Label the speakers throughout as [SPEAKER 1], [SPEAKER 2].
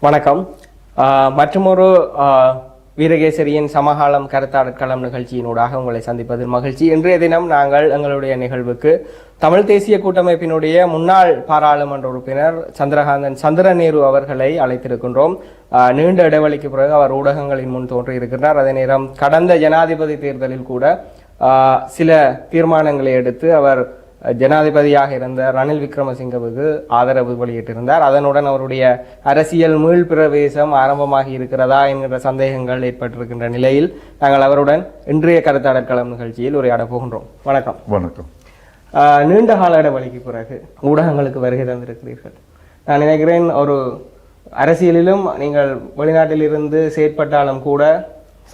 [SPEAKER 1] வணக்கம். ஆஹ் மற்றுமொரு வீரகேசரியின் சமகாலம் கருத்தாடற்களம் நிகழ்ச்சியினூடாக உங்களை சந்திப்பதில் மகிழ்ச்சி. இன்றைய தினம் நாங்கள் எங்களுடைய நிகழ்வுக்கு தமிழ் தேசிய கூட்டமைப்பினுடைய முன்னாள் பாராளுமன்ற உறுப்பினர் சந்திரகாந்தன் சந்திரநேரு அவர்களை அழைத்திருக்கின்றோம். நீண்ட இடைவெளிக்கு பிறகு அவர் ஊடகங்களின் முன் தோன்றியிருக்கிறார். அதே நேரம் கடந்த ஜனாதிபதி தேர்தலில் கூட சில தீர்மானங்களை எடுத்து அவர் ஜனாதிபதியாக இருந்த ரணில் விக்ரமசிங்கவுக்கு ஆதரவு வெளியிட்டிருந்தார். அதனுடன் அவருடைய அரசியல் மீள் பிரவேசம் ஆரம்பமாகி இருக்கிறதா என்கிற சந்தேகங்கள் ஏற்பட்டிருக்கின்ற நிலையில் நாங்கள் அவருடன் இன்றைய கருத்தாடற் களம் நிகழ்ச்சியில் உரையாட போகின்றோம். வணக்கம்.
[SPEAKER 2] வணக்கம்.
[SPEAKER 1] நீண்ட கால இடைவெளிக்கு பிறகு ஊடகங்களுக்கு வருகை தந்திருக்கிறீர்கள். நான் நினைக்கிறேன் ஒரு அரசியலிலும் நீங்கள் வெளிநாட்டில் இருந்து செயற்பட்டாலும் கூட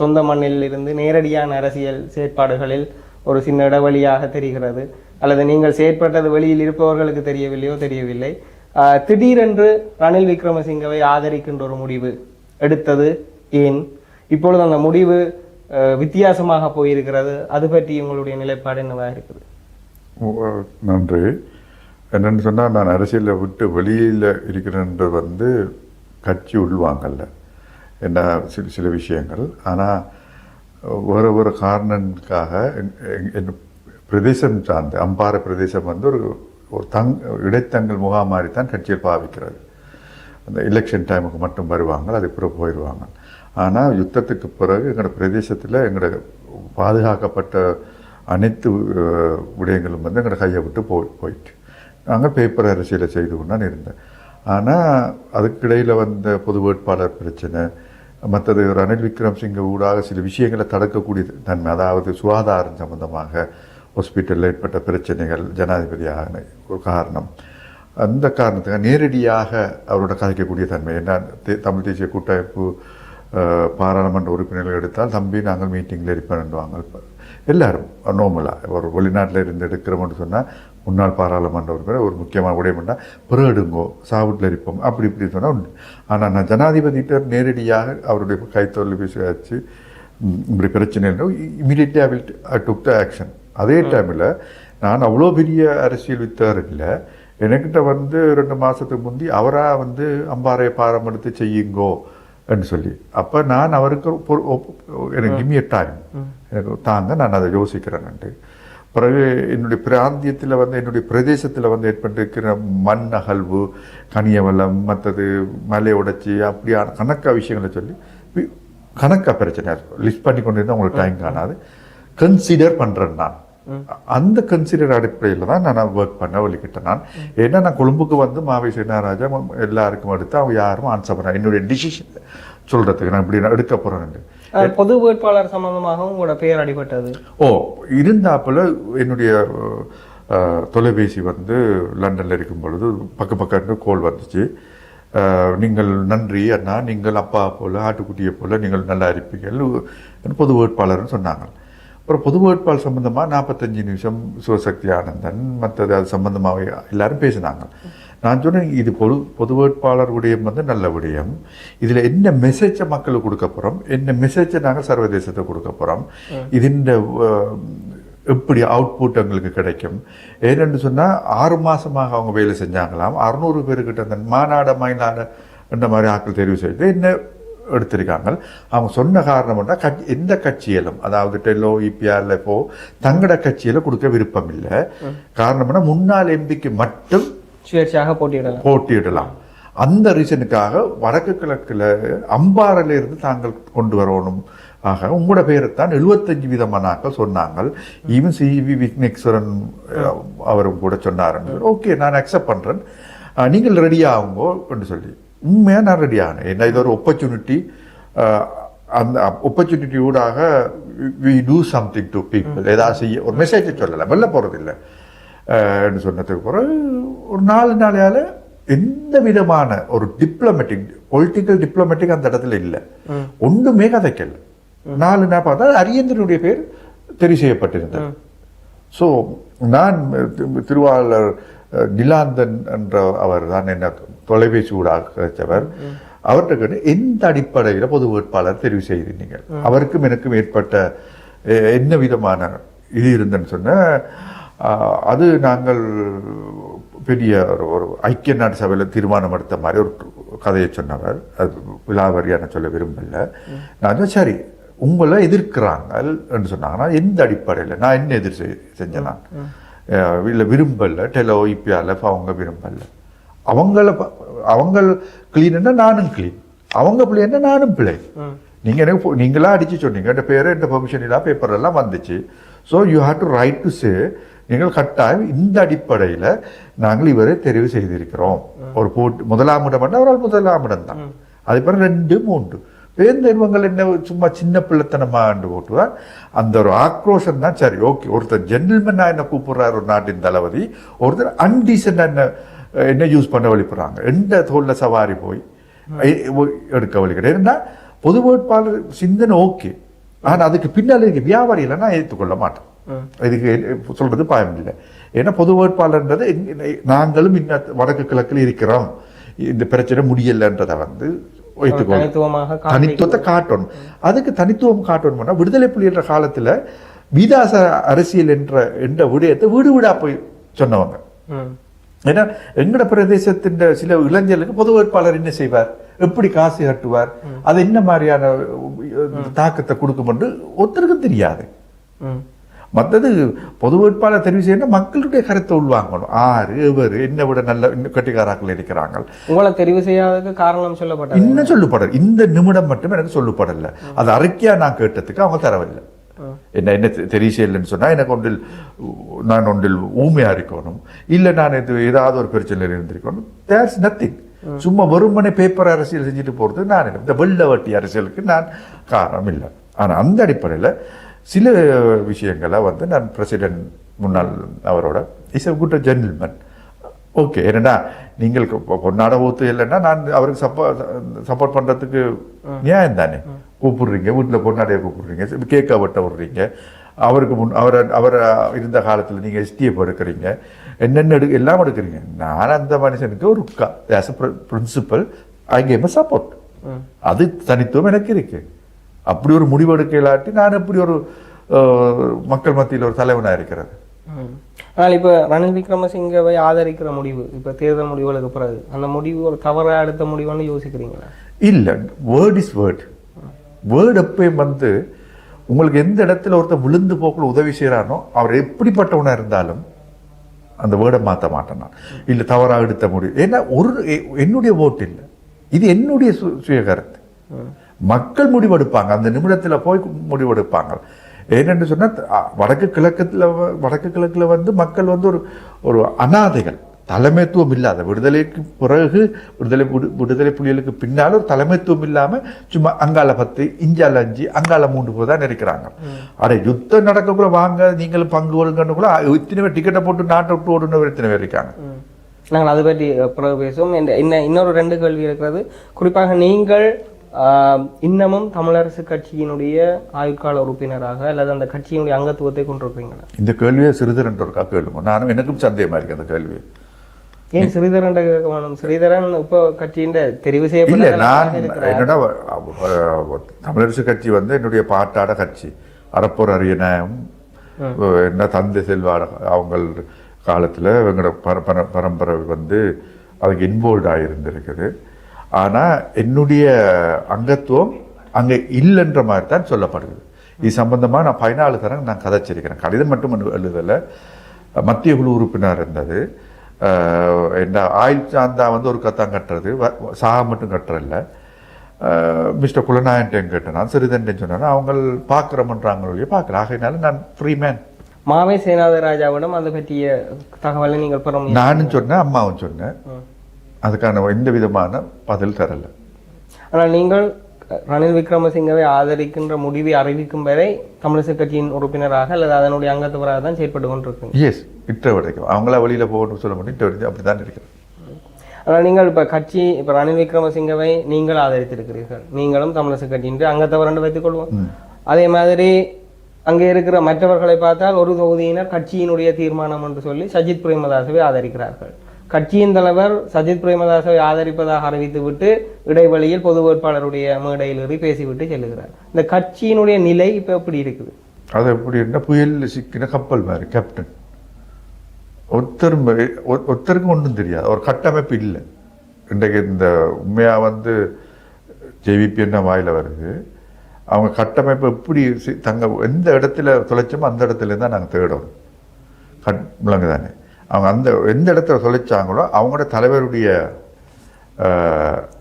[SPEAKER 1] சொந்த மண்ணில் இருந்து நேரடியான அரசியல் செயற்பாடுகளில் ஒரு சின்ன இடைவெளியாக தெரிகிறது. அல்லது நீங்கள் செயற்பட்டது வெளியில் இருப்பவர்களுக்கு தெரியவில்லையோ தெரியவில்லை. திடீரென்று ரணில் விக்ரமசிங்கவை ஆதரிக்கின்ற ஒரு முடிவு எடுத்தது ஏன்? இப்பொழுது அந்த முடிவு வித்தியாசமாக போயிருக்கிறது. அது பற்றி உங்களுடைய நிலைப்பாடு என்னவாக இருக்குது?
[SPEAKER 2] நன்றி. என்னென்னு சொன்னால் நான் அரசியலை விட்டு வெளியில் இருக்கிறேன்றது வந்து கட்சி உள்வாங்கல்ல. என்ன சில சில விஷயங்கள். ஆனால் ஒரு ஒரு காரணங்களுக்காக என் பிரதேசம் சார்ந்த அம்பாறை பிரதேசம் வந்து ஒரு ஒரு தங் இடைத்தங்கல் முகாம் மாதிரி தான் கட்சியில் பாவிக்கிறது. அந்த எலெக்ஷன் டைமுக்கு மட்டும் வருவாங்க அது பிறகு போயிடுவாங்க. ஆனால் யுத்தத்துக்கு பிறகு எங்களோட பிரதேசத்தில் எங்களோட பாதுகாக்கப்பட்ட அனைத்து விடயங்களும் வந்து எங்களோட கையை விட்டு போய் போயிட்டு. நாங்கள் பேப்பர் அரசியலை செய்து கொண்டான் இருந்தேன் ஆனால் அதுக்கிடையில் வந்த பொது வேட்பாளர் பிரச்சனை மற்றது ரணில் விக்ரம்சிங்க ஊடாக சில விஷயங்களை தடுக்கக்கூடிய தன்மை அதாவது சுகாதாரம் சம்பந்தமாக ஹாஸ்பிட்டலில் ஏற்பட்ட பிரச்சனைகள் ஜனாதிபதியாக ஒரு காரணம். அந்த காரணத்துக்காக நேரடியாக அவரோட கதைக்கக்கூடிய தன்மை என்ன? தே- தமிழ் தேசிய கூட்டமைப்பு பாராளுமன்ற உறுப்பினர்கள் எடுத்தால் தம்பி நாங்கள் மீட்டிங்கில் இருப்பேன்வாங்க எல்லாரும் நோமலாக ஒரு வெளிநாட்டில் இருந்து எடுக்கிறோம்னு சொன்னால் முன்னாள் பாராளுமன்ற உறுப்பினர் ஒரு முக்கியமான விடயம்னா பிறகு சாவுட்டில் இருப்போம். அப்படி இப்படி சொன்னால் உண்டு. ஆனால் நான் ஜனாதிபதிகிட்ட நேரடியாக அவருடைய கைத்தொழில் வச்சு இப்படி பிரச்சனை இல்லை. Immediately I will I took the action அதே டைமில் நான் அவ்வளோ பெரிய அரசியல் வித்தர் இல்லை. என்கிட்ட வந்து ரெண்டு மாதத்துக்கு முந்தி அவராக வந்து அம்பாறை பாரம் எடுத்து செய்யுங்கோ என்று சொல்லி. அப்போ நான் அவருக்கு எனக்கு கிமிய டைம் எனக்கு தாங்க நான் அதை யோசிக்கிறேன்ட்டு பிறகு என்னுடைய பிராந்தியத்தில் வந்து என்னுடைய பிரதேசத்தில் வந்து ஏற்பட்டிருக்கிற மண் அகழ்வு கனியவளம் மற்றது மலை உடைச்சி அப்படியான கணக்கா விஷயங்களை சொல்லி கணக்கா பிரச்சனை லிஸ்ட் பண்ணி கொண்டு இருந்தால் உங்களுக்கு டைம் காணாது. கன்சிடர் பண்ணுறேன் நான். அந்த கன்சிடர் அடிப்படையில் தான் நான் ஒர்க் பண்ண வழிகிட்டேன் நான். ஏன்னா நான் கொழும்புக்கு வந்து மாவை சீனாராஜா எல்லாருக்கும் எடுத்து அவங்க யாரும் ஆன்சர் பண்ண என்னுடைய டிசிஷன் சொல்கிறதுக்கு நான் இப்படி நான் எடுக்க போகிறேன்
[SPEAKER 1] பொது வேட்பாளர் சம்பந்தமாகவும் உங்களோட பெயர் அடிபட்டது.
[SPEAKER 2] ஓ இருந்தாப்புல என்னுடைய தொலைபேசி வந்து லண்டனில் இருக்கும் பொழுது பக்க பக்கத்து கோல் வந்துச்சு. நீங்கள் நன்றி அண்ணா நீங்கள் அப்பா போல ஆட்டுக்குட்டியை போல நீங்கள் நல்லா இருப்பீர்கள் என்று பொது வேட்பாளர்னு சொன்னாங்க. அப்புறம் பொது வேட்பால் சம்மந்தமாக நாற்பத்தஞ்சு நிமிஷம் சிவசக்தி ஆனந்தன் மற்றது அது சம்மந்தமாக எல்லாரும் பேசினாங்க. நான் சொன்னேன் இது பொது பொது வேட்பாளர் விடயம் வந்து நல்ல விடயம். இதில் என்ன மெசேஜை மக்களுக்கு கொடுக்க போகிறோம் என்ன மெசேஜை நாங்கள் சர்வதேசத்தை கொடுக்க போகிறோம் இதுண்ட எப்படி அவுட்புட் எங்களுக்கு கிடைக்கும்? ஏனென்று சொன்னால் ஆறு மாதமாக அவங்க வேலை செஞ்சாங்களாம். அறுநூறு பேருக்கிட்ட அந்த மாநாட மயிலாட அந்த மாதிரி ஆட்கள் தெரிவு செய்து என்ன எடுத்திருக்காங்க. அவங்க சொன்ன காரணம் என்ன கட்சி எந்த கட்சியிலும் அதாவது டெல்லோ இபிஆர்ல போ தங்கட கட்சியில கொடுக்க விருப்பம் இல்லை காரணம் என்ன முன்னாள் எம்பிக்கு மட்டும்
[SPEAKER 1] சுயேட்சையாக போட்டியிடலாம்.
[SPEAKER 2] போட்டியிடலாம். அந்த ரீசனுக்காக வடக்கு கிழக்கில் அம்பாறையில இருந்து தாங்கள் கொண்டு வரணும். ஆக உங்களோட பேரைத்தான் எழுபத்தஞ்சு விதமான ஆட்கள் சொன்னாங்க. ஈவன் சிவி விக்னேஸ்வரன் அவரும் கூட சொன்னார் ஓகே நான் அக்செப்ட் பண்ணுறேன் நீங்கள் ரெடி ஆகுங்கோ என்று சொல்லி. உண்மையாக நான் ரெடி ஆனேன். ஏன்னா இது ஒரு அஹ், அந்த opportunity ஊடாக we do something to people ஏதாவது செய்ய ஒரு மெசேஜ் சொல்லலை வெளில போகிறதில்லை சொன்னதுக்கு பிறகு ஒரு நாலு நாளையால எந்த விதமான ஒரு டிப்ளமேட்டிக் பொலிட்டிக்கல் டிப்ளமேட்டிக் அந்த இடத்துல இல்லை. ஒன்றுமே கதைக்கல. நாலு நாள் பார்த்தா அரியந்தனுடைய பேர் தெரிவு செய்யப்பட்டிருந்தது. ஸோ நான் திரு- திருவாளர் நிலாந்தன் என்ற அவர் தான் என்ன தொலைபேசி ஊடாக கிடைச்சவர் அவர்கிட்ட கேட்டு எந்த அடிப்படையில் பொது வேட்பாளர் தெரிவு செய்தீங்க? அவருக்கும் எனக்கும் ஏற்பட்ட என்ன விதமான இது இருந்தேன்னு சொன்ன அது நாங்கள் பெரிய ஒரு ஒரு ஐக்கிய நாடு சபையில் தீர்மானம் எடுத்த மாதிரி ஒரு கதையை சொன்னவர். அது விலாவரியான சொல்ல விரும்பல. நான் சரி உங்களை எதிர்க்கிறாங்க என்று சொன்னாங்கன்னா எந்த அடிப்படையில்? நான் என்ன எதிர் செஞ்சேன் இல்லை விரும்பல. டெலோ இபிஆல அவங்க விரும்பல. அவங்கள ப- அவங்க கிளீன்னா நானும் கிளீன் அவங்க பிள்ளைன்னா நானும் பிள்ளை. நீங்க எனக்கு போ- நீங்களா அடிச்சு சொன்னீங்க. என் பேரு என் பெர்மிஷன் இல்லாம பேப்பர் எல்லாம் வந்துச்சு. So you have to write to say நீங்கள் கட்டாயம் இந்த அடிப்படையில் நாங்கள் இவரை தெரிவு செய்திருக்கிறோம். ஒரு போட்டு முதலாம் இடம் பண்ண அவரால் முதலாம் இடம் தான். அது பிறகு ரெண்டு மூன்று. பேர்ந்தெருவங்கள் என்ன சும்மா சின்ன பிள்ளைத்தனமாண்டு போட்டுவார் அந்த ஒரு ஆக்ரோஷம் தான். சரி ஓகே ஒருத்தர் ஜென்டில்மேனா என்ன கூப்பிடுறாரு ஒரு நாட்டின் தளபதி ஒருத்தர் அன்டீசென்ட் என்ன என்ன யூஸ் பண்ண வழிபடுறாங்க எந்த தோல்ல சவாரி போய் எடுக்க வழி கிடையாது. ஏன்னா பொது வேட்பாளர் சிந்தனை ஓகே. ஆனா அதுக்கு பின்னால் இருக்க வியாபாரிகளை நான் ஏற்றுக்கொள்ள மாட்டேன். இதுக்கு சொல்றது பயம் இல்லை. ஏன்னா பொது வேட்பாளர்ன்றது நாங்களும் இன்னும் வடக்கு கிழக்கில் இருக்கிறோம். இந்த பிரச்சனை முடியலன்றதை வந்து வைத்துக்கொள்ள
[SPEAKER 1] தனித்துவமாக
[SPEAKER 2] தனித்துவத்தை காட்டணும். அதுக்கு தனித்துவம் காட்டணும்னா விடுதலை புலின்ற காலத்துல வீதாச அரசியல் என்ற என்ற விடயத்தை வீடு வீடா போய் சொன்னவங்க. ஏன்னா எங்கட பிரதேசத்தின் சில இளைஞர்களுக்கு பொது வேட்பாளர் என்ன செய்வார்? எப்படி காசு கட்டுவார்? அது என்ன மாதிரியான தாக்கத்தை கொடுக்கும் என்று ஒருத்தருக்கும் தெரியாது. மற்றது பொது வேட்பாளர் தெரிவு செய்யணும் மக்களுடைய கருத்தை உள்வாங்கணும். ஆறு எவர் என்ன விட நல்ல கட்டிக்காராக்கள் இருக்கிறாங்க
[SPEAKER 1] உங்களை தெரிவு செய்யாததுக்கு காரணம் சொல்லப்பட்டது
[SPEAKER 2] இன்னும் சொல்லப்படல. இந்த நிமிடம் மட்டும் எனக்கு சொல்லப்படல. அது அறிக்கையா நான் கேட்டதுக்கு அவங்க தரவில்லை. என்ன என்ன தெ- தெரியலைன்னு சொன்னா எனக்கு ஒன்றில் நான் ஒன்றில் ஊமையா இருக்கணும். இல்ல நான் இது ஏதாவது ஒரு பிரச்சனையில் இருந்திருக்கணும். தேர்ஸ் நத்திங் சும்மா வெறுமனே பேப்பர் அரசியல் செஞ்சுட்டு போறது நான். இந்த வெள்ள வட்டி அரசியலுக்கு நான் காரணம் இல்லை. ஆனா அந்த அடிப்படையில் சில விஷயங்களை வந்து நான் பிரசிடென்ட் முன்னாள் அவரோட is a good gentleman okay என்னடா நீங்கள் கொண்டாட ஊத்து இல்லைன்னா நான் அவருக்கு சப்போர்ட் சப்போர்ட் பண்றதுக்கு நியாயம் தானே? கூப்பிடுறீங்க வீட்டில் கொண்டாடிய கூப்பிடுறீங்க கேக்கை வெட்ட விடுறீங்க. அவருக்கு முன் அவரை அவரை இருந்த காலத்தில் நீங்கள் எஸ்டிஎஃப் எடுக்கிறீங்க. என்னென்ன எடு எல்லாம் எடுக்கிறீங்க. நான் அந்த மனுஷனுக்கு ஒரு as a principle I came support அது தனித்துவம் எனக்கு இருக்கு. அப்படி ஒரு முடிவு எடுக்க இல்லாட்டி நான் எப்படி ஒரு மக்கள் மத்தியில் ஒரு தலைவனாக இருக்கிறது.
[SPEAKER 1] ஆனால் இப்போ ரணில் விக்ரமசிங்கவை ஆதரிக்கிற முடிவு இப்போ தேர்தல் முடிவுகளுக்கு பிறகு அந்த முடிவு ஒரு தவறா எடுத்த முடிவுன்னு யோசிக்கிறீங்களா?
[SPEAKER 2] இல்லை வேர்ட் இஸ் வேர்ட் வேர்டு எப்பயும் வந்து உங்களுக்கு எந்த இடத்துல ஒருத்தர் விழுந்து போக்குள்ள உதவி செய்கிறானோ அவர் எப்படிப்பட்டவனாக இருந்தாலும் அந்த வேர்டை மாற்ற மாட்டேன் நான் இல்லை தவறாக எடுத்த முடியும் ஏன்னா ஒரு என்னுடைய ஓட்டு இல்லை. இது என்னுடைய சு- சுய கருத்து மக்கள் முடிவெடுப்பாங்க. அந்த நிமிடத்தில் போய் முடிவெடுப்பாங்க. ஏனென்று சொன்னால் வடக்கு கிழக்கத்தில் வடக்கு கிழக்கில் வந்து மக்கள் வந்து ஒரு ஒரு அனாதைகள். தலைமைத்துவம் இல்லாத விடுதலைக்கு பிறகு விடுதலை விடு- விடுதலை புலிகளுக்கு பின்னால் ஒரு தலைமைத்துவம் இல்லாமல் சும்மா அங்கால பத்து இஞ்சால அஞ்சு அங்கால மூன்று பேர் தான் இருக்கிறாங்க. அட யுத்தம் நடக்கக்குள்ள வாங்க நீங்களும் பங்கு கொள்ளுங்கன்னு கூட இத்தனை பேர் டிக்கெட்டை போட்டு நாட்டை விட்டு ஓடுனவர் இத்தனை பேர் இருக்காங்க.
[SPEAKER 1] நாங்கள் அதை பற்றி பிறகு பேசுவோம். இன்ன- இன்னொரு ரெண்டு கேள்வி இருக்கிறது. குறிப்பாக நீங்கள் ஆஹ், இன்னமும் தமிழரசு கட்சியினுடைய ஆயுட்கால உறுப்பினராக அல்லது அந்த கட்சியினுடைய அங்கத்துவத்தை கொண்டிருக்கிறீங்களா
[SPEAKER 2] இந்த கேள்வியை சிறிதரன் இருக்கா கேளுங்க. நானும் எனக்கும் சந்தேகமா இருக்கு அந்த கேள்வி.
[SPEAKER 1] ஏன் ஸ்ரீதரன் கேட்க வேணும்? ஸ்ரீதரன் இப்போ கட்சியின் தெரிவு
[SPEAKER 2] இல்ல
[SPEAKER 1] செய்யப்பட்ட
[SPEAKER 2] நான். என்னடா தமிழரசு கட்சி வந்து என்னுடைய பாட்டாட கட்சி. அறப்போர் அரியணம் என்ன தந்தை செல்வாட அவங்க காலத்துல இவங்களோட பர பர- பரம்பரை வந்து அதுக்கு இன்வால்வ் ஆகியிருந்திருக்குது ஆனா என்னுடைய அங்கத்துவம் அங்க இல்லைன்ற மாதிரி தான் சொல்லப்படுது. இது சம்பந்தமா நான் பதினாலு தரம் நான் கதைச்சிருக்கிறேன். கடிதம் மட்டும் எழுதலை. மத்திய குழு உறுப்பினர் இருந்தது. என்ன ஆயுள் சாந்தா வந்து ஒரு கத்தான் கட்டுறது. சாக மட்டும் கட்டுறதில்ல மிஸ்டர் குலநாயன்ட்டையும் கேட்டேன் சிறிதன்டையும் சொன்னேன் அவங்க பார்க்குறோம்ன்றாங்க ஒழிய பார்க்கல. ஆகையினால நான் ஃப்ரீ மேன்
[SPEAKER 1] மாவை சேனாத ராஜாவிடம் அதை பற்றிய தகவலை நீங்கள் பெற
[SPEAKER 2] நானும் சொன்னேன் அம்மாவும் சொன்னேன். அதுக்கான எந்த விதமான பதில் தரல.
[SPEAKER 1] ஆனால் நீங்கள் ரணில் விக்ரமசிங்கவை ஆதரிக்கின்ற முடிவை அறிவிக்கும் வரை தமிழிசை கட்சியின் உறுப்பினராக அல்லது அதனுடைய அங்கத்தவராக தான் செயற்பட்டு கொண்டிருக்கீங்க
[SPEAKER 2] எஸ் இட்ட வரைக்கும். அவங்களா வெளியில போகணும்னு சொல்ல முடியும். இட்ட வரைக்கும் அப்படி தான் இருக்கிறேன்
[SPEAKER 1] ஆனால் நீங்கள் இப்போ கட்சி இப்போ ரணில் விக்ரமசிங்கவை நீங்கள் ஆதரித்திருக்கிறீர்கள். நீங்களும் தமிழிசை கட்சியின் அங்கத்தவர் என்று வைத்துக் கொள்வோம். அதே மாதிரி அங்கே இருக்கிற மற்றவர்களை பார்த்தால் ஒரு தொகுதியினர் கட்சியினுடைய தீர்மானம் என்று சொல்லி சஜித் பிரேமதாசவை ஆதரிக்கிறார்கள். கட்சியின் தலைவர் சஜித் பிரேமதாசவை ஆதரிப்பதாக அறிவித்துவிட்டு இடைவெளியில் பொது வேட்பாளருடைய மேடையில் ஏறி பேசிவிட்டு செல்லுகிறார். இந்த கட்சியினுடைய நிலை இப்போ எப்படி இருக்குது?
[SPEAKER 2] அது எப்படி என்ன புயலில் சிக்கின கப்பல் மாதிரி கேப்டன் ஒருத்தர் ஒருத்தருக்கும் ஒன்றும் தெரியாது. ஒரு கட்டமைப்பு இல்லை. இன்றைக்கு இந்த உண்மையாக வந்து ஜேவிபி என்ன வாயில் வருது? அவங்க கட்டமைப்பு எப்படி தங்க எந்த இடத்துல தொலைச்சோமோ அந்த இடத்துல தான் நாங்கள் தேடணும் கட் விலங்கு தானே அவங்க அந்த எந்த இடத்துல தொலைச்சாங்களோ அவங்களோட தலைவருடைய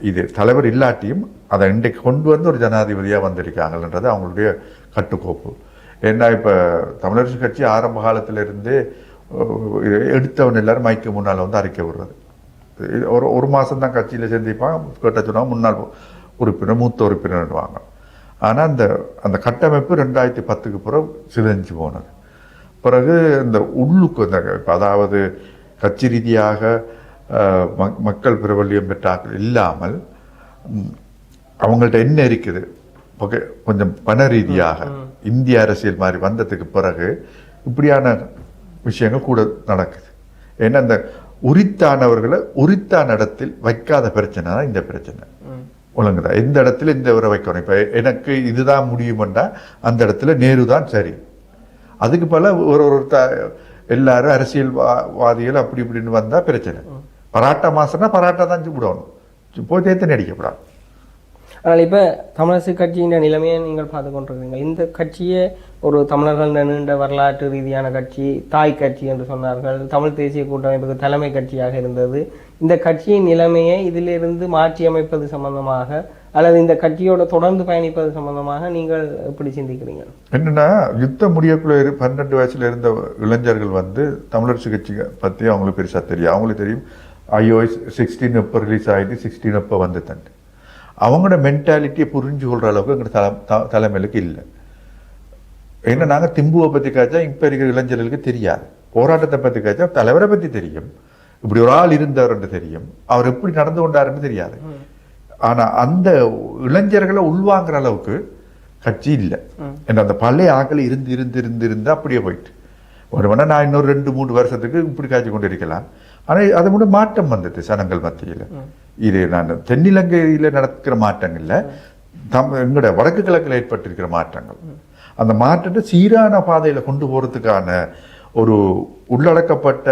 [SPEAKER 2] இது தலைவர் இல்லாட்டியும் அதை இன்றைக்கு கொண்டு வந்து ஒரு ஜனாதிபதியாக வந்திருக்காங்கன்றது அவங்களுடைய கட்டுக்கோப்பு. ஏன்னா இப்போ தமிழரசு கட்சி ஆரம்ப காலத்திலிருந்தே எடுத்தவன் எல்லாரும் மைக்கு முன்னால் வந்து அறிக்கை விடுறது. ஒரு ஒரு மாதம் தான் கட்சியில் சேர்ந்திப்பாங்க கேட்ட சொன்னால் முன்னாள் உறுப்பினர் மூத்த உறுப்பினர்வாங்க ஆனால் அந்த அந்த கட்டமைப்பு ரெண்டாயிரத்தி பத்துக்கு பிறகு சிதைஞ்சு போனது. பிறகு இந்த உள்ளுக்கு இந்த இப்ப அதாவது கட்சி ரீதியாக மக்கள் பிரபல்யம் பெற்றாக்கள் இல்லாமல் அவங்கள்ட்ட என்ன இருக்குது? ஓகே கொஞ்சம் பண ரீதியாக இந்திய அரசியல் மாதிரி வந்ததுக்கு பிறகு இப்படியான விஷயங்கள் கூட நடக்குது. ஏன்னா இந்த உரித்தானவர்களை உரித்தான இடத்தில் வைக்காத பிரச்சனை தான் இந்த பிரச்சனை. ஒழுங்குதா? எந்த இடத்துல இந்த உரை வைக்கணும்? இப்போ எனக்கு இதுதான் முடியுமெண்டா அந்த இடத்துல நேரு தான் சரி. அதுக்கு பல ஒரு ஒரு த எல்லாரும் அரசியல்வாதிகள் அப்படி இப்படின்னு வந்தா பிரச்சனை. பராட்டா மாசம்னா பராட்டா தான் விடணும் போய் தேத்தனை அடிக்கப்படாது
[SPEAKER 1] ஆனால் இப்போ தமிழரசு கட்சியின் நிலைமையை நீங்கள் பார்த்து கொண்டிருக்கிறீங்க இந்த கட்சியே ஒரு தமிழர்கள் நீண்ட வரலாற்று ரீதியான கட்சி தாய் கட்சி என்று சொன்னார்கள். தமிழ் தேசிய கூட்டமைப்புக்கு தலைமை கட்சியாக இருந்தது. இந்த கட்சியின் நிலைமையை இதிலிருந்து மாற்றி அமைப்பது சம்பந்தமாக அல்லது இந்த கட்சியோட தொடர்ந்து பயணிப்பது சம்பந்தமாக நீங்கள் எப்படி சிந்திக்கிறீங்க?
[SPEAKER 2] என்னன்னா யுத்தம் முடியக்குள்ள இரு பன்னெண்டு வயசுல இருந்த இளைஞர்கள் வந்து தமிழரசு கட்சி பத்தி அவங்களுக்கு பெருசா தெரியும். அவங்களுக்கு தெரியும் ஐஓஎஸ் சிக்ஸ்டீன் எப்போ ரிலீஸ் ஆகிட்டு சிக்ஸ்டீன் எப்போ வந்து தண்டு. அவங்களோட மென்டாலிட்டியை புரிஞ்சு கொள்ற அளவுக்கு எங்களோட தலை தலைமையிலுக்கு இல்லை. ஏன்னா நாங்க திம்புவை பத்தி காய்ச்சா இப்ப இருக்கிற இளைஞர்களுக்கு தெரியாது. போராட்டத்தை பத்தி காய்ச்சா தலைவரை பத்தி தெரியும். இப்படி ஒரு ஆள் இருந்தவர்னு தெரியும். அவர் எப்படி நடந்து கொண்டாருன்னு தெரியாது. ஆனால் அந்த இளைஞர்களை உள்வாங்குற அளவுக்கு கட்சி இல்லை. ஏன்னா அந்த பழைய ஆக்கள் இருந்து இருந்து இருந்து இருந்து அப்படியே போயிட்டு. ஒரு வேணா நான் இன்னொரு ரெண்டு மூணு வருஷத்துக்கு இப்படி காய்ச்சி கொண்டு இருக்கலாம் ஆனால் அது கூட மாற்றம் வந்தது சனங்கள் மத்தியில். இது நான் தென்னிலங்கையில் நடக்கிற மாற்றங்கள்ல தம் எங்களோட வடக்கு கிழக்கில் ஏற்பட்டிருக்கிற மாற்றங்கள். அந்த மாற்றத்தை சீரான பாதையில் கொண்டு போகிறதுக்கான ஒரு உள்ளடக்கப்பட்ட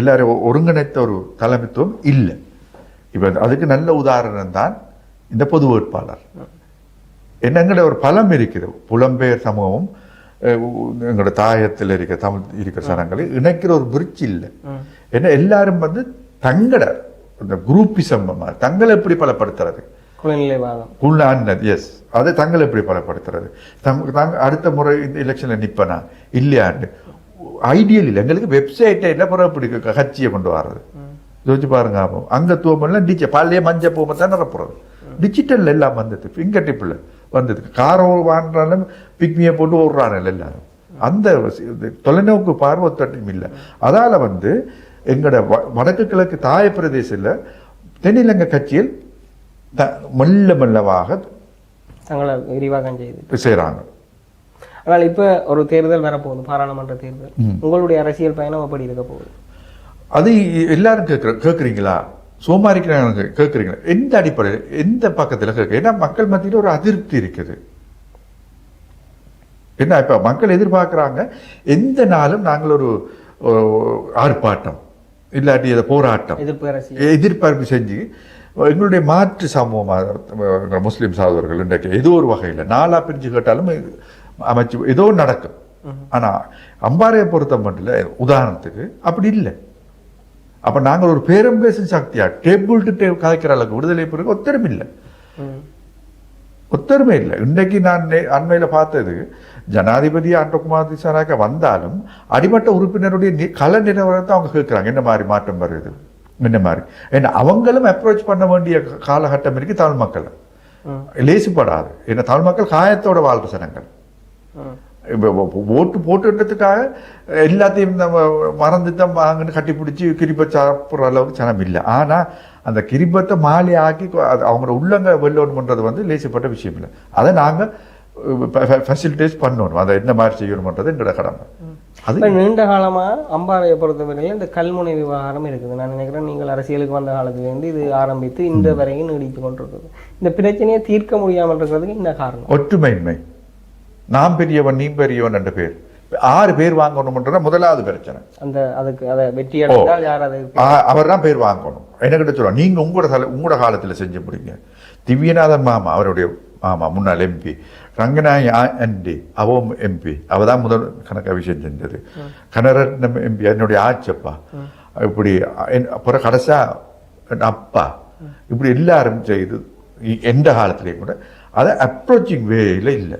[SPEAKER 2] எல்லாரும் ஒருங்கிணைத்த ஒரு தலைமைத்துவம் இல்லை. இப்ப அதுக்கு நல்ல உதாரணம் தான் இந்த பொது வேட்பாளர். என்ன எங்கட ஒரு பலம் இருக்குது புலம்பெயர் சமூகமும் எங்களோட தாயத்தில் இருக்கிற தமிழ் இருக்கிற சனங்களை இணைக்கிற ஒரு விருட்சி இல்லை. ஏன்னா எல்லாரும் வந்து தங்கட இந்த குரூப்பிசம் மாதிரி தங்களை எப்படி பலப்படுத்துறது? உள்நாடினது எஸ் அதை தங்களை எப்படி பலப்படுத்துறது? தம் தாங்க அடுத்த முறை இந்த எலெக்ஷனில் நிற்பனா இல்லையாண்டு. ஐடியல் இல்லை. எங்களுக்கு வெப்சைட்டை என்ன இப்படி க- கட்சியை கொண்டு வர்றது? யோசிச்சு பாருங்க அப்போ. அங்கத்துவமெல்லாம் டிஜி பழைய மஞ்ச பூமை தான் நிரப்புறது டிஜிட்டல் எல்லாம் வந்தது. ஃபிங்கர் டிப்பில் வந்தது. காரம் வாங்கினாலும் பிக்மியை போட்டு ஓடுறாங்க எல்லாரும். அந்த தொலைநோக்கு பார்வை தட்டும் இல்லை. அதால வந்து எங்களோட வ- வடக்கு கிழக்கு தாய பிரதேசத்தில் தென்னிலங்கை கட்சியில் த மெல்ல மெல்லவாக
[SPEAKER 1] தங்களை விரிவாக்கம் செய்து.
[SPEAKER 2] செய்கிறாங்க
[SPEAKER 1] ஆனால் இப்ப ஒரு தேர்தல் வரப்போகுது பாராளுமன்ற தேர்தல். உங்களுடைய அரசியல் பயணம் எப்படி இருக்க போகுது?
[SPEAKER 2] அது எல்லாரும் கேட்குற கேட்குறீங்களா சோமாரிக்கிறாங்க கேட்குறீங்களா எந்த அடிப்படையில் எந்த பக்கத்தில் கேட்க ஏன்னா மக்கள் மத்தியில் ஒரு அதிருப்தி இருக்குது. என்ன இப்போ மக்கள் எதிர்பார்க்குறாங்க எந்த நாளும் நாங்கள் ஒரு ஆர்ப்பாட்டம். இல்லாட்டி இதை போராட்டம். எதிர்பார்ப்பு செஞ்சு எங்களுடைய மாற்று சமூகமாக முஸ்லீம் சகோதரர்கள் இன்றைக்கு ஏதோ ஒரு வகையில் நாலா பிரிஞ்சு கேட்டாலும் அமைச்சு ஏதோ நடக்கும். ஆனா அம்பாறையை பொறுத்த மட்டும் இல்ல, உதாரணத்துக்கு அப்படி இல்லை. அப்ப நாங்கள் ஒரு பேரம் பேசும் சக்தியா டேபிள் டு டேபிள் கதைக்கிற அளவுக்கு விடுதலை பிறகு ஒத்தரும் இல்லை. ஒத்தருமே இல்லை. இன்றைக்கு நான் அண்மையில பார்த்தது ஜனாதிபதி அன்றகுமார் திசானாக்க வந்தாலும் அடிமட்ட உறுப்பினருடைய கள நிலவரத்தை அவங்க கேட்குறாங்க. என்ன மாதிரி மாற்றம் வருது? என்ன மாதிரி? ஏன்னா அவங்களும் அப்ரோச் பண்ண வேண்டிய காலகட்டம் இருக்கு தமிழ் மக்கள். லேசுப்படாது ஏன்னா தமிழ் மக்கள் காயத்தோட வாழ்ற சனங்கள். இப்போ ஓட்டு போட்டுன்றதுக்காக எல்லாத்தையும் நம்ம மறந்து தான் வாங்கன்னு கட்டி பிடிச்சி கிரிப்பை சாப்பிட்ற அளவுக்கு சனம் இல்லை. ஆனால் அந்த கிரிபத்தை மாலி ஆக்கி அவங்களோட உள்ளங்க வெள்ளோன் பண்ணுறது வந்து லேசப்பட்ட விஷயம் இல்லை. அதை நாங்கள் ஃபெசிலிட்டேட் பண்ணணும். அதை என்ன மாதிரி செய்யணும்ன்றது எங்களோட கடமை. அது
[SPEAKER 1] நீண்ட காலமா அம்பாறையை பொறுத்தவரையில் இந்த கல்முனை விவகாரம் இருக்குது. நான் நினைக்கிறேன் நீங்கள் அரசியலுக்கு வந்த காலத்திலேருந்து இது ஆரம்பித்து இந்த வரையும் நீடித்து கொண்டிருக்குது. இந்த பிரச்சனையை தீர்க்க முடியாமல் இருக்கிறதுக்கு என்ன காரணம்?
[SPEAKER 2] ஒற்றுமையின்மை. நாம் பெரியவன் நீ பெரியவன் என்ற பேர். ஆறு பேர் வாங்கணும்ன்றத முதலாவது பிரச்சனை.
[SPEAKER 1] அந்த அதுக்கு அதை வெற்றி அடைந்தால் யார் அதை
[SPEAKER 2] அவர் தான் பேர் வாங்கணும். என்கிட்ட சொல்லுவாங்க நீங்க உங்களோட தலை உங்களோட காலத்துல செஞ்சு முடிங்க. திவ்யநாதன் மாமா அவருடைய மாமா முன்னாள் எம்பி ரங்கநாயகி என்டி அவம் எம்பி அவ தான் முதல் கணக்கு விஷயம் செஞ்சது. கனரட்னம் எம்பி என்னுடைய ஆச்சப்பா. இப்படி என் அப்புறம் கடைசா என் அப்பா. இப்படி எல்லாரும் செய்து எந்த காலத்திலையும் கூட அதை அப்ரோச்சிங் வேல இல்லை.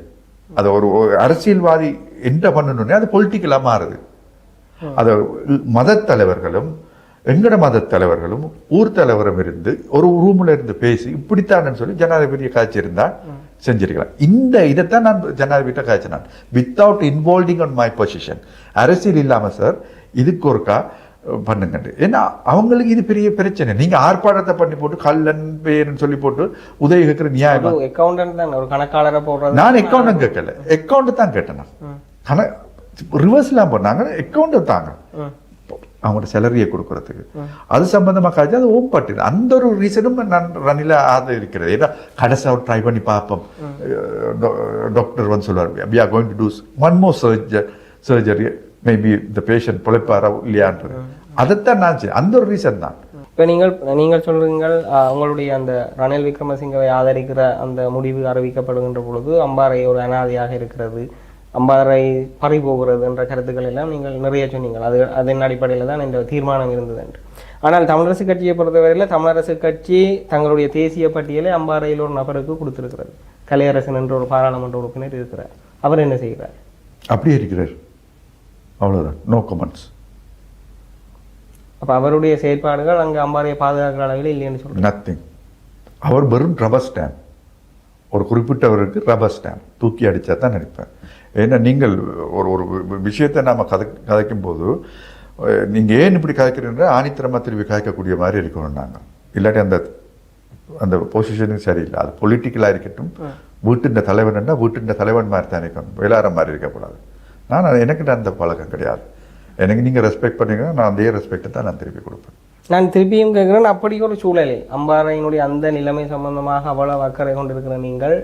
[SPEAKER 2] அது ஒரு அரசியல்வாதி என்ன பண்ணணும்னே அது பொலிட்டிக்கலாக மாறுது. அது மதத்தலைவர்களும் எங்கட மத தலைவர்களும் ஊர் தலைவரும் இருந்து ஒரு ரூமில் இருந்து பேசி இப்படித்தான் சொல்லி ஜனாதிபதியை காய்ச்சிருந்தா செஞ்சிருக்கலாம். இந்த இதைத்தான் நான் ஜனாதிபதியிட்ட காய்ச்சினான். Without involving on my position அரசியல் இல்லாமல் சார் இதுக்கு ஒருக்கா அஹ், பண்ணுங்க ஏன்னா அவங்களுக்கு இது பெரிய பிரச்சனை. நீங்க ஆர்ப்பாட்டத்தை பண்ணி போட்டு கல்லன் பேருன்னு சொல்லி போட்டு உதவி கேட்கிற நியாயமா?
[SPEAKER 1] அக்கௌண்டன்ட் தான் ஒரு கணக்காளரை போடுறது.
[SPEAKER 2] நான் அக்கௌண்ட் கேட்கல. அக்கௌண்ட் தான் கேட்டேன் ஆனா ரிவர்ஸ்லாம் பண்ணாங்க. அக்கௌண்ட் தாங்க. அவங்களோட சேலரியை கொடுக்கறதுக்கு. அது சம்பந்தமா காய்ச்சி அது ஓம் பட்டு அந்த ஒரு ரீசனும் நான் ரனில ஆதரிக்கிறது ஏன்னா கடைசியாக ட்ரை பண்ணி பார்ப்போம். டாக்டர் வந்து சொல்லுவார் we are going to do one more surgery surgery maybe இந்த பேஷண்ட் பிழைப்பாரா இல்லையான்றது. அதைத்தான் நான் அந்த ஒரு ரீசன் தான்.
[SPEAKER 1] இப்போ நீங்கள் நீங்கள் சொல்றீங்கள் அஹ், உங்களுடைய அந்த ரணில் விக்ரமசிங்கவை ஆதரிக்கிற அந்த முடிவு அறிவிக்கப்படுகின்ற பொழுது அம்பாறை ஒரு அனாதையாக இருக்கிறது. அம்பாறை பறி போகிறது என்ற கருத்துக்கள் எல்லாம் நீங்கள் நிறைய சொன்னீங்கள். அது அதன் அடிப்படையில் தான் இந்த தீர்மானம் இருந்தது என்று. ஆனால் தமிழரசு கட்சியை பொறுத்தவரையில் தமிழரசு கட்சி தங்களுடைய தேசிய பட்டியலை அம்பாறையில் ஒரு நபருக்கு கொடுத்திருக்கிறது. கலையரசன் என்ற ஒரு பாராளுமன்ற உறுப்பினர் இருக்கிறார். அவர் என்ன செய்கிறார்?
[SPEAKER 2] அப்படியே இருக்கிறார். அவ்வளவுதான். நோ கமெண்ட்ஸ்
[SPEAKER 1] அப்போ அவருடைய செயற்பாடுகள் அங்கே அம்பாறையை பாதுகாக்கிற அளவில் இல்லைன்னு சொல்றாங்க.
[SPEAKER 2] நத்திங் அவர் வெறும் ரப்பர் ஸ்டாம்ப் ஒரு குறிப்பிட்டவருக்கு ரப்பர் ஸ்டாம்ப் தூக்கி அடிச்சா தான் நினைப்பேன் ஏன்னா நீங்கள் ஒரு ஒரு விஷயத்தை நாம கதை கதைக்கும் போது அஹ், நீங்க ஏன் இப்படி கதைக்கிறீங்க ஆணித்தரமா திருப்பி கதைக்கக்கூடிய மாதிரி இருக்கணும் நாங்க. இல்லாட்டி அந்த அந்த பொசிஷனும் சரியில்லை. அது பொலிட்டிக்கலாக இருக்கட்டும். வீட்டின் தலைவன்னா வீட்டின் தலைவன் மாதிரி தான் இருக்கணும். வேளாற மாதிரி இருக்கக்கூடாது. நான் அது- எனக்கு அந்த பழக்கம் கிடையாது. எனக்கு நீங்க ரெஸ்பெக்ட் பண்ணீங்கன்னா நான் அதே ரெஸ்பெக்டை தான் நான் திருப்பி கொடுப்பேன்.
[SPEAKER 1] நான் திருப்பியும் கேட்குறேன் அப்படி ஒரு சூழலில் அம்பாறையினுடைய அந்த நிலைமை சம்பந்தமாக அவ்வளவு அக்கறை கொண்டிருக்கிற நீங்கள்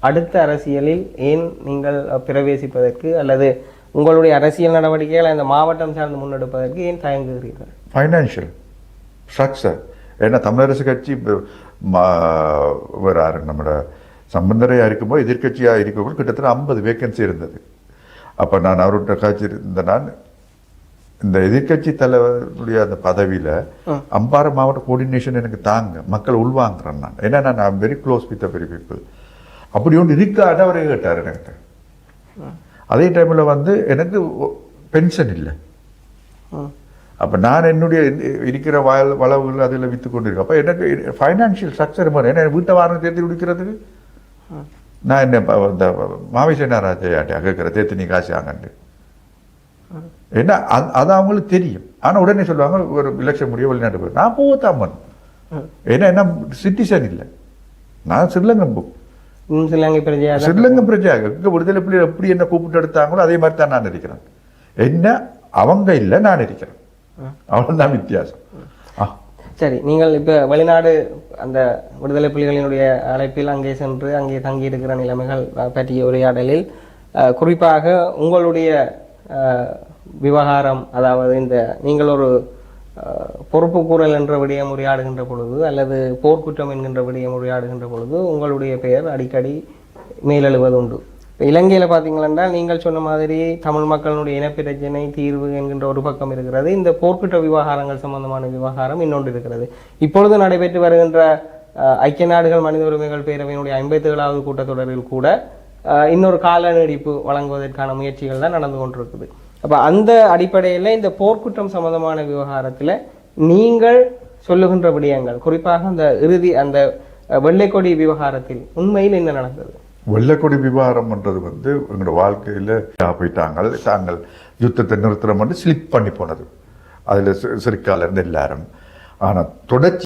[SPEAKER 1] அடுத்த அரசியலில் ஏன் நீங்கள் பிரவேசிப்பதற்கு அல்லது உங்களுடைய அரசியல் நடவடிக்கைகளை இந்த மாவட்டம் சார்ந்து முன்னெடுப்பதற்கு ஏன் தயங்குகிறீர்கள்?
[SPEAKER 2] ஃபைனான்ஷியல் ஸ்ட்ரக்சர் ஏன்னா தமிழரசு கட்சி வராரு. நம்மளோட சம்பந்தரையாக இருக்கும்போது எதிர்க்கட்சியாக இருக்கும்போது கிட்டத்தட்ட ஐம்பது வேகன்சி இருந்தது. அப்போ நான் அவர்கிட்ட காட்சி இருந்த நான் இந்த எதிர்க்கட்சி தலைவருடைய அந்த பதவியில் அம்பாறை மாவட்ட கோஆர்டினேஷன் எனக்கு தாங்க. மக்கள் உள்வாங்குறேன் நான். ஏன்னா நான் very close with very people அப்படி ஒன்று இருக்காது அவரே கேட்டார் என்கிட்ட அதே டைமில் வந்து எனக்கு பென்ஷன் இல்லை. அப்போ நான் என்னுடைய இருக்கிற வள வளவுகள் அதில் விற்று கொண்டிருக்கேன். அப்போ எனக்கு ஃபைனான்ஷியல் ஸ்ட்ரக்சர் மாதிரி ஏன்னா வீட்டை வாரம் தேர்த்தி குடிக்கிறதுக்கு நான் என்ன ப- இந்த மாவிசேனா ராஜையாட்டியா கேட்குற தேர்த்தி நீ காசு ஆங்கன்ட்டு ஏன்னா அது அது அவங்களுக்கு தெரியும் ஆனால் உடனே சொல்லுவாங்க ஒரு எலெக்ஷன் முடிய வெளிநாட்டு போய் நான் போகத்தாமன் ஏன்னா என்ன சிட்டிசன் இல்லை நான் ஸ்ரீலங்கன்
[SPEAKER 1] இன்னும் சிலங்கை பிரஜையாக தான்
[SPEAKER 2] ஸ்ரீலங்கன் பிரஜையாக இங்கே விடுதலை புலிகள் எப்படி என்ன கூப்பிட்டு எடுத்தாங்களோ அதே மாதிரி தான் நான் இருக்கிறேன் என்ன அவங்க இல்லை நான் இருக்கிறேன் அவ்வளோதான் வித்தியாசம்
[SPEAKER 1] சரி நீங்கள் இப்போ வெளிநாடு அந்த விடுதலை புலிகளினுடைய அழைப்பில் அங்கே சென்று அங்கே தங்கி இருக்கிற நிலைமைகள் பற்றிய உரையாடலில் குறிப்பாக உங்களுடைய விவகாரம் அதாவது இந்த நீங்கள் ஒரு பொறுப்பு கூறல் என்ற விடயம் உரையாடுகின்ற பொழுது அல்லது போர்க்குற்றம் என்கின்ற விடயம் உரையாடுகின்ற பொழுது உங்களுடைய பெயர் அடிக்கடி மேலெழுவது உண்டு இப்போ இலங்கையில் பார்த்தீங்கன்னா நீங்கள் சொன்ன மாதிரி தமிழ் மக்களுடைய இனப்பிரச்சனை தீர்வு என்கின்ற ஒரு பக்கம் இருக்கிறது. இந்த போர்க்குற்ற விவகாரங்கள் சம்பந்தமான விவகாரம் இன்னொன்று இருக்கிறது. இப்பொழுது நடைபெற்று வருகின்ற ஐக்கிய நாடுகள் மனித உரிமைகள் பேரவையினுடைய ஐம்பத்தி ஏழாவது கூட்டத்தொடரில் கூட இன்னொரு கால நீடிப்பு வழங்குவதற்கான முயற்சிகள் தான் நடந்து கொண்டிருக்குது. அப்ப அந்த அடிப்படையில் இந்த போர்க்குற்றம் சம்பந்தமான விவகாரத்தில் நீங்கள் சொல்லுகின்ற விடயங்கள் குறிப்பாக அந்த இறுதி அந்த வெள்ளை வெள்ளைக்கொடி விவகாரத்தில் உண்மையில் என்ன நடந்தது?
[SPEAKER 2] வெள்ளக்கொடி விவகாரம்ன்றது வந்து எங்களோட வாழ்க்கையில் போயிட்டாங்க தாங்கள் யுத்தத்தை நிறுத்துறோம் ஸ்லிப் பண்ணி போனது. அதில் சிறுக்கால இருந்து எல்லாரும். ஆனால் தொடர்ச்சி